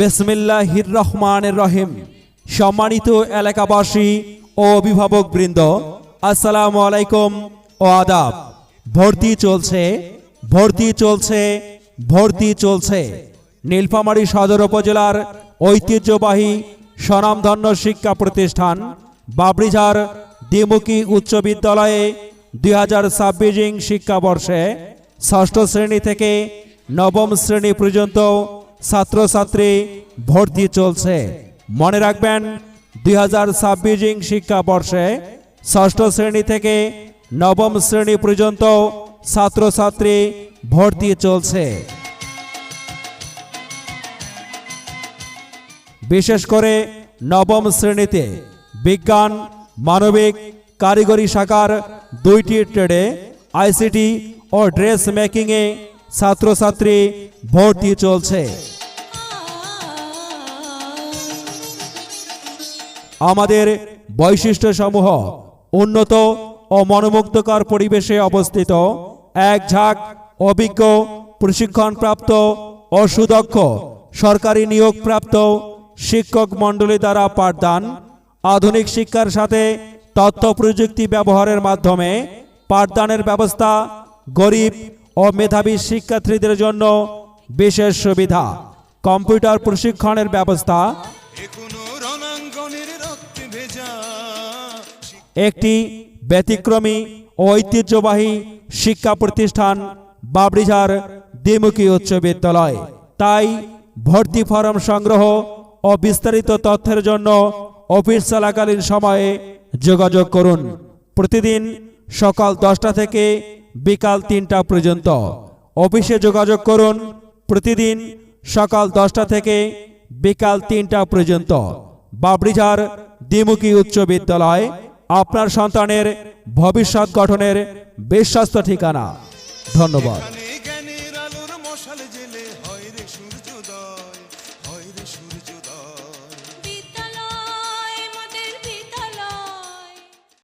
বিসমিল্লাহির রহমানের রহিম। সম্মানিত এলাকাবাসী ও অভিভাবক বৃন্দ, আসসালামু আলাইকুম ও আদাব। ভর্তি চলছে ভর্তি চলছে ভর্তি চলছে। নীলফামারী সদর উপজেলার ঐতিহ্যবাহী স্বনামধন্য শিক্ষা প্রতিষ্ঠান, বাবরিঝার দ্বিমুখী উচ্চ বিদ্যালয়ে দুই হাজার ছাব্বিশ শিক্ষাবর্ষে ষষ্ঠ শ্রেণি থেকে নবম শ্রেণি পর্যন্ত ছাত্রছাত্রী ভর্তি চলছে। মনে রাখবেন, দুই হাজার ছাব্বিশ শিক্ষাবর্ষে ষষ্ঠ শ্রেণি থেকে নবম শ্রেণি পর্যন্ত ছাত্রছাত্রী ভর্তি চলছে। বিশেষ করে নবম শ্রেণীতে বিজ্ঞান, মানবিক, কারিগরি শাখার দুইটি ট্রেডে আইসিটি ও ড্রেস মেকিংয়ে ছাত্রছাত্রী ভর্তি চলছে। আমাদের বৈশিষ্ট্যসমূহ উন্নত ও মনোমুগ্ধকর পরিবেশে অবস্থিত, এক ঝাঁক অভিজ্ঞ, প্রশিক্ষণপ্রাপ্ত ও সুদক্ষ সরকারি নিয়োগপ্রাপ্ত শিক্ষক মণ্ডলী দ্বারা পাঠদান, আধুনিক শিক্ষার সাথে তথ্য প্রযুক্তি ব্যবহারের মাধ্যমে পাঠদানের ব্যবস্থা গরিব ও মেধাবী শিক্ষার্থীদের জন্য বিশেষ সুবিধা। কম্পিউটার প্রশিক্ষণের ব্যবস্থা একটি ব্যতিক্রমী ঐতিহ্যবাহী শিক্ষা প্রতিষ্ঠান বাবরিঝার দ্বিমুখী উচ্চ বিদ্যালয়। তাই ভর্তি ফরম সংগ্রহ ও বিস্তারিত তথ্যের জন্য অফিস চলাকালীন সময়ে যোগাযোগ করুন। প্রতিদিন সকাল দশটা থেকে বিকাল তিনটা পর্যন্ত। অফিসে যোগাযোগ করুন প্রতিদিন সকাল দশটা থেকে বিকাল তিনটা পর্যন্ত। বাবরিঝার দ্বিমুখী উচ্চ বিদ্যালয় আপনার সন্তানের ভবিষ্যৎ গঠনের বিশ্বাস্ত ঠিকানা। ধন্যবাদ।